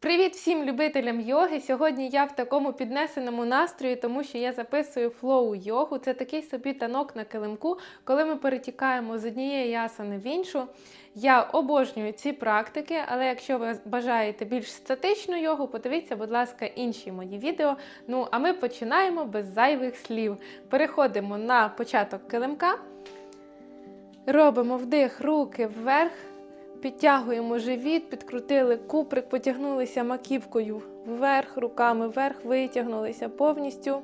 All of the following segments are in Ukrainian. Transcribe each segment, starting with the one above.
Привіт всім любителям йоги! Сьогодні я в такому піднесеному настрої, тому що я записую флоу йогу. Це такий собі танок на килимку, коли ми перетікаємо з однієї ясани в іншу. Я обожнюю ці практики, але якщо ви бажаєте більш статичну йогу, подивіться, будь ласка, інші мої відео. Ну а ми починаємо без зайвих слів. Переходимо на початок килимка. Робимо вдих, руки вверх. Підтягуємо живіт, підкрутили куприк, потягнулися маківкою вверх, руками вверх, витягнулися повністю.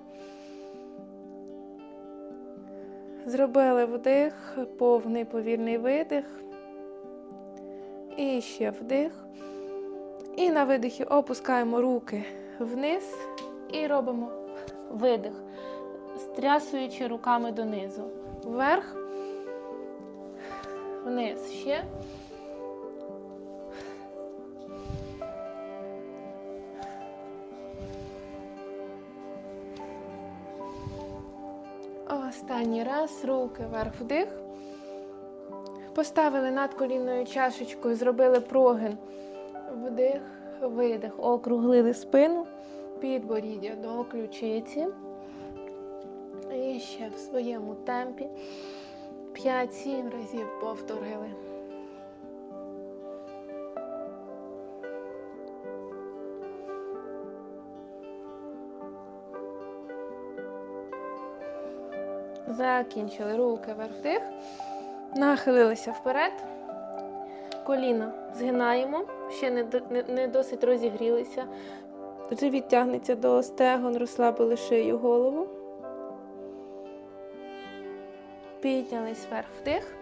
Зробили вдих, повний повільний видих. І ще вдих. І на видихі опускаємо руки вниз і робимо видих, стрясуючи руками донизу. Вверх, вниз ще. Останній раз руки вверх вдих. Поставили над колінною чашечкою, зробили прогин. Вдих, видих. Округлили спину, підборіддя до ключиці. І ще в своєму темпі 5-7 разів повторили. Закінчили руки вверх вдих. Нахилилися вперед. Коліна згинаємо, ще не, не, не досить розігрілися. Живіт тягнеться до стегон, розслабили шию голову. Піднялись вверх вдих.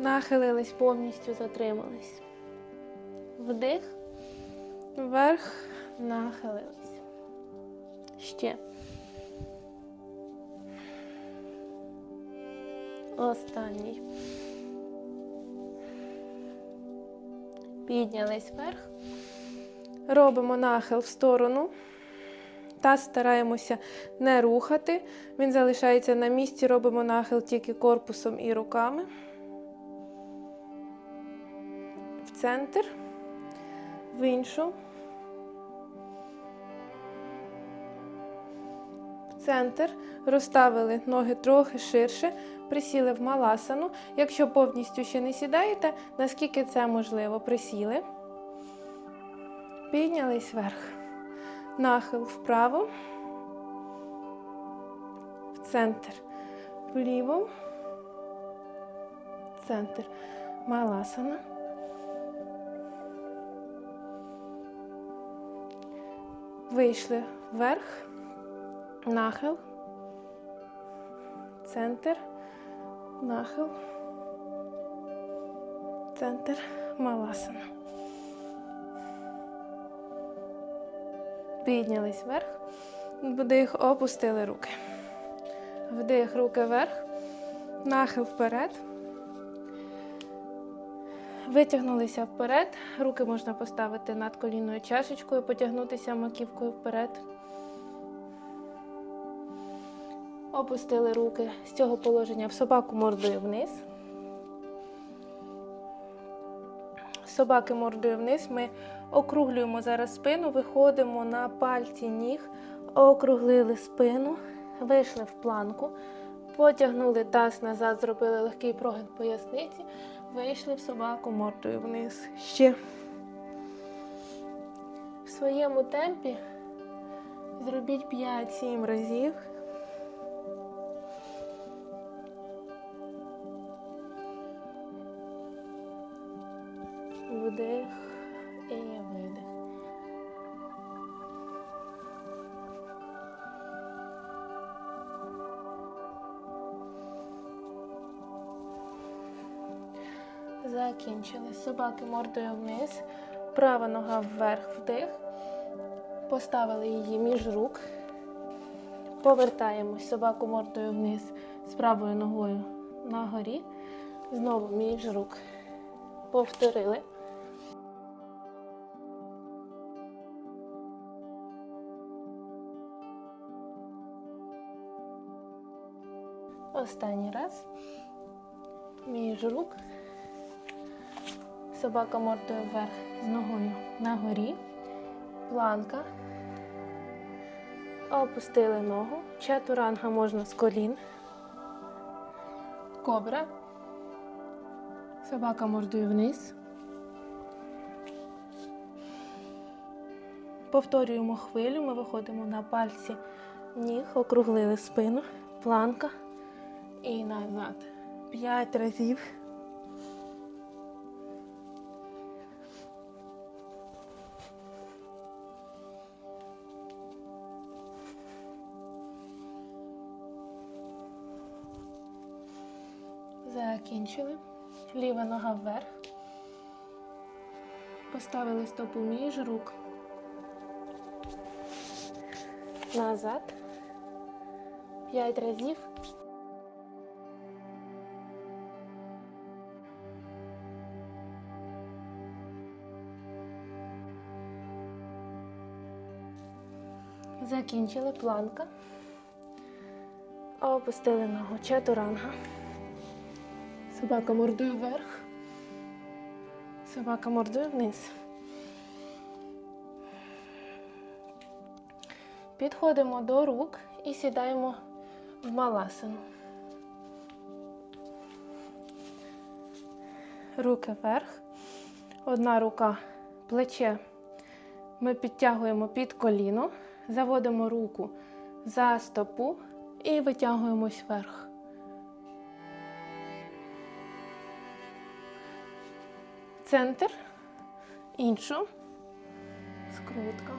Нахилились повністю, затримались. Вдих. Вверх, нахилились. Ще. Останній. Піднялись вверх. Робимо нахил в сторону. Та стараємося не рухати. Він залишається на місці, робимо нахил тільки корпусом і руками. В центр, в іншу. В центр. Розставили ноги трохи ширше, присіли в маласану. Якщо повністю ще не сідаєте, наскільки це можливо, присіли. Піднялись вверх. Нахил вправо. В центр. Вліво. Центр. Маласана. Вийшли вверх. Нахил. Центр. Нахил. Центр. Маласана. Піднялись вверх. Вдих, опустили руки. Вдих, руки вверх. Нахил вперед. Витягнулися вперед. Руки можна поставити над колінною чашечкою, потягнутися маківкою вперед. Опустили руки з цього положення в собаку мордою вниз. Собаки мордою вниз. Ми округлюємо зараз спину, виходимо на пальці ніг, округлили спину, вийшли в планку, потягнули таз назад, зробили легкий прогин поясниці, вийшли в собаку мордою вниз. Ще в своєму темпі зробіть 5-7 разів. Вдих і видих. Закінчили. Собаки мордою вниз. Права нога вверх вдих. Поставили її між рук. Повертаємось собаку мордою вниз з правою ногою на горі. Знову між рук. Повторили. Останній раз. Між рук. Собака мордою вверх з ногою на горі. планка. Опустили ногу. Чатуранга можна з колін. Кобра. Собака мордою вниз. Повторюємо хвилю. Ми виходимо на пальці ніг, округлили спину, планка і назад. П'ять разів. Закінчили. Ліва нога вверх. Поставили стопу між рук. Назад. П'ять разів. Закінчили планка. Опустили ногу. Чатуранга. Собака мордою вверх. Собака мордою вниз. Підходимо до рук і сідаємо в маласану. Руки вверх. Одна рука плече. Ми підтягуємо під коліно, заводимо руку за стопу і витягуємось вверх. Центр, іншу, скрутка.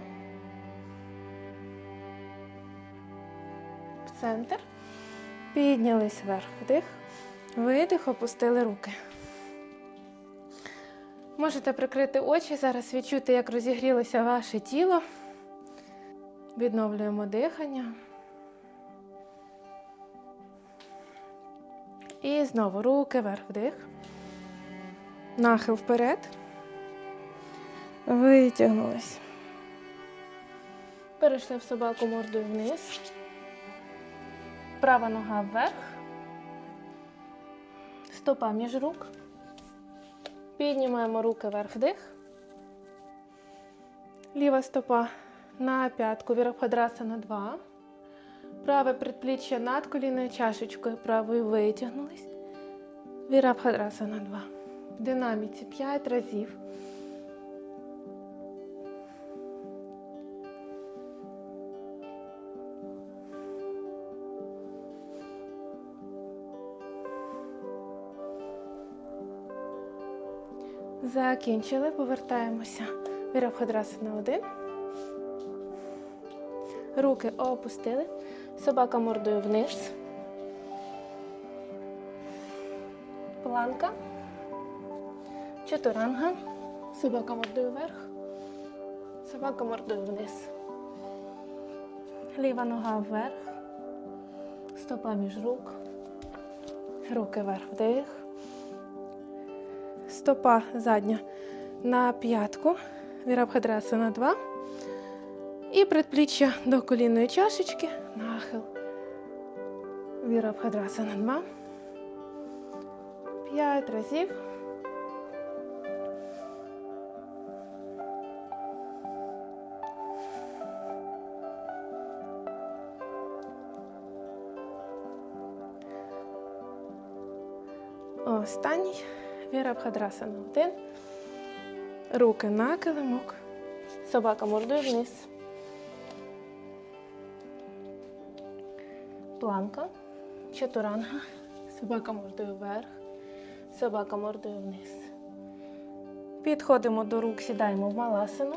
В центр. Піднялись вверх. Вдих. Видих, опустили руки. Можете прикрити очі, зараз відчути, як розігрілося ваше тіло. Відновлюємо дихання. І знову руки вверх вдих. Нахил вперед. Витягнулись. Перейшли в собаку мордою вниз. Права нога вверх. Стопа між рук. Піднімаємо руки вверх вдих. Ліва стопа на п'ятку Вірабхадрасана 2. Праве предпліччя над колінною чашечкою правою витягнулись. Вірабхадрасана 2. В динаміці 5 разів. Закінчили, повертаємося. Вірабхадрасана 1. Руки опустили. Собака мордою вниз. Планка. Чатуранга. Собака мордою вверх. Собака мордою вниз. Ліва нога вверх. Стопа між рук. Руки вверх вдих. Стопа задня на п'ятку. Вірабхадрасана 2. І предпліччя до колінної чашечки. Нахил. Вірабхадрасана 2. П'ять разів. Останній. Вірабхадрасана 1. Руки на килимок. Собака мордою вниз. Планка. Чатуранга. Собака мордою вверх. Собака мордою вниз. Підходимо до рук, сідаємо в маласину.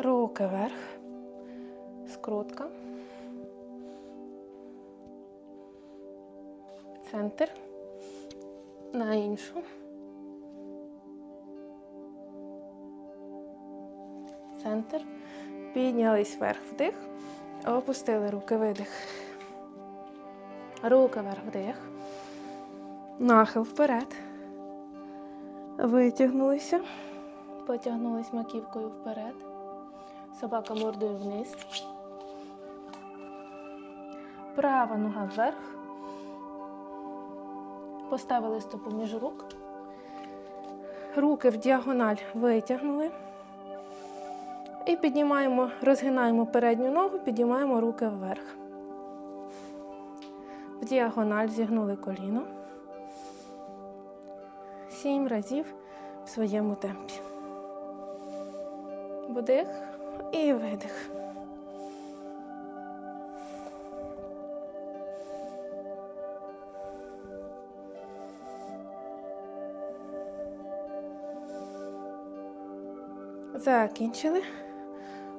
Руки вверх. Скрутка. Центр. На іншу. Центр. Піднялись вверх вдих. Опустили руки видих. Руки вверх вдих. Нахил вперед. Витягнулися. Потягнулись маківкою вперед. Собака мордою вниз. Права нога вверх. Поставили стопу між рук. Руки в діагональ витягнули. І піднімаємо, розгинаємо передню ногу, піднімаємо руки вверх. В діагональ зігнули коліно. Сім разів в своєму темпі. Вдих і видих. Закінчили.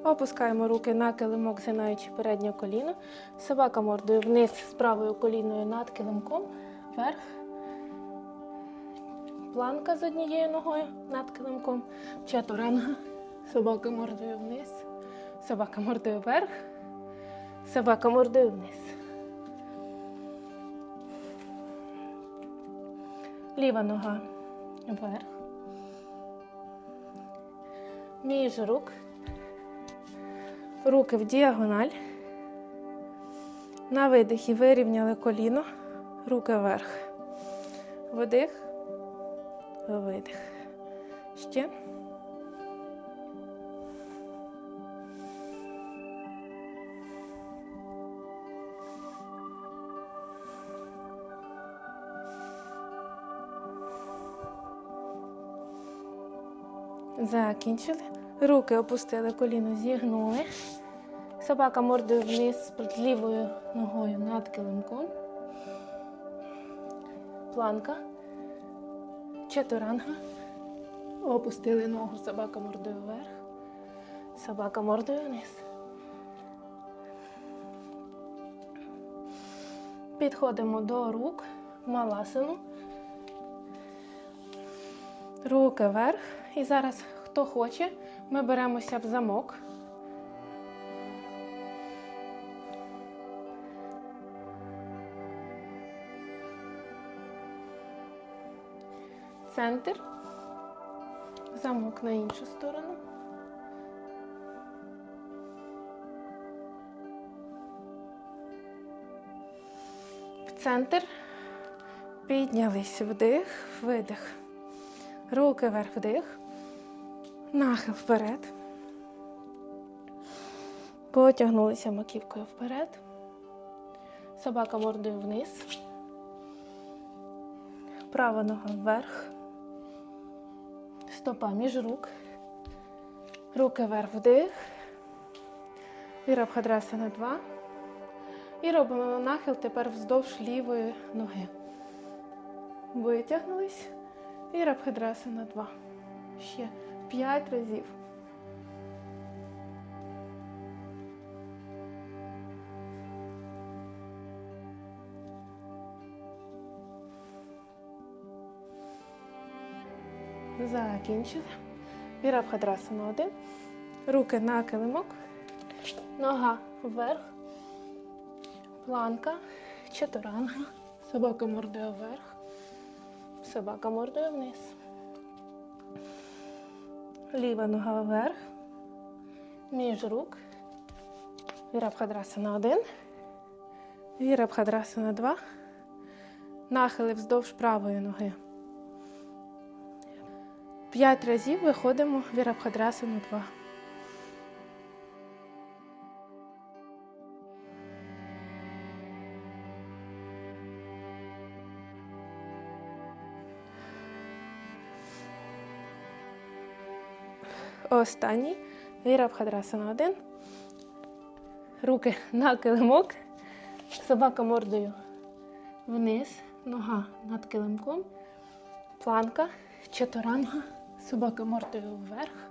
Опускаємо руки на килимок, згинаючи переднє коліно. Собака мордою вниз з правою коліною над килимком. Вверх. Планка з однією ногою над килимком. Чатуранга. Собака мордою вниз. Собака мордою вверх. Собака мордою вниз. Ліва нога вверх. Між рук. Руки в діагональ. На видихі вирівняли коліно. Руки вверх. Вдих. Видих. Ще. Закінчили. Руки опустили, коліно зігнули. Собака мордою вниз з лівою ногою над килимком. Планка. Чатуранга. Опустили ногу, собака мордою вверх. Собака мордою вниз. Підходимо до рук, маласину. Руки вверх. І зараз, хто хоче, ми беремося в замок. Центр. Замок на іншу сторону. В центр. Піднялись вдих, видих. Руки вверх вдих. Нахил вперед. Потягнулися маківкою вперед. Собака мордою вниз. Права нога вверх. Стопа між рук. Руки вверх вдих. Вірабхадрасана 2. І робимо нахил тепер вздовж лівої ноги. Витягнулись. І рабхадрасана 2. Ще 5 разів. Закінчили. Вірабхадрасана 1. Руки на килимок. Нога вверх. Планка. Чатуранга. Собака мордою вверх. Собака мордою вниз. Ліва нога вверх. Між рук. Вірабхадрасана 1. Вірабхадрасана 2. Нахили вздовж правої ноги. П'ять разів виходимо в Вірабхадрасану 2. Останній. Вірабхадрасана 1. Руки на килимок. Собака мордою вниз. Нога над килимком. Планка. Чатуранга. Собака мордою вверх.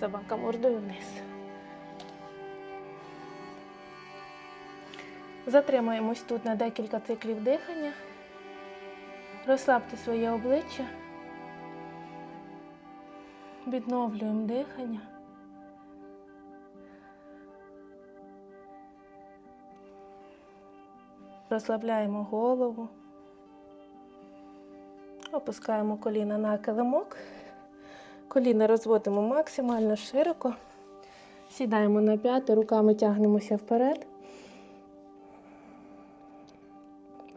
Собака мордою вниз. Затримаємось тут на декілька циклів дихання. Розслабте своє обличчя. Відновлюємо дихання. Розслабляємо голову. Опускаємо коліна на килимок. Коліна розводимо максимально широко. Сідаємо на п'яти, руками тягнемося вперед.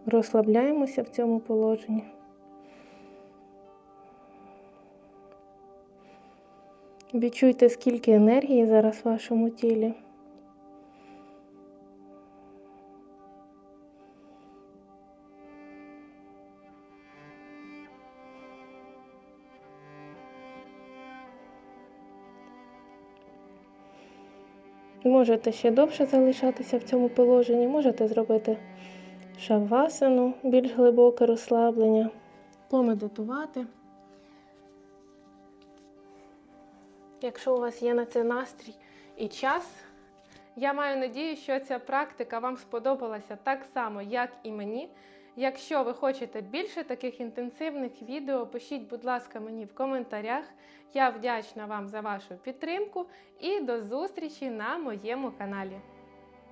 Розслабляємося в цьому положенні. Відчуйте, скільки енергії зараз в вашому тілі. Можете ще довше залишатися в цьому положенні, можете зробити шавасану, більш глибоке розслаблення, помедитувати. Якщо у вас є на це настрій і час, я маю надію, що ця практика вам сподобалася так само, як і мені. Якщо ви хочете більше таких інтенсивних відео, пишіть, будь ласка, мені в коментарях. Я вдячна вам за вашу підтримку і до зустрічі на моєму каналі.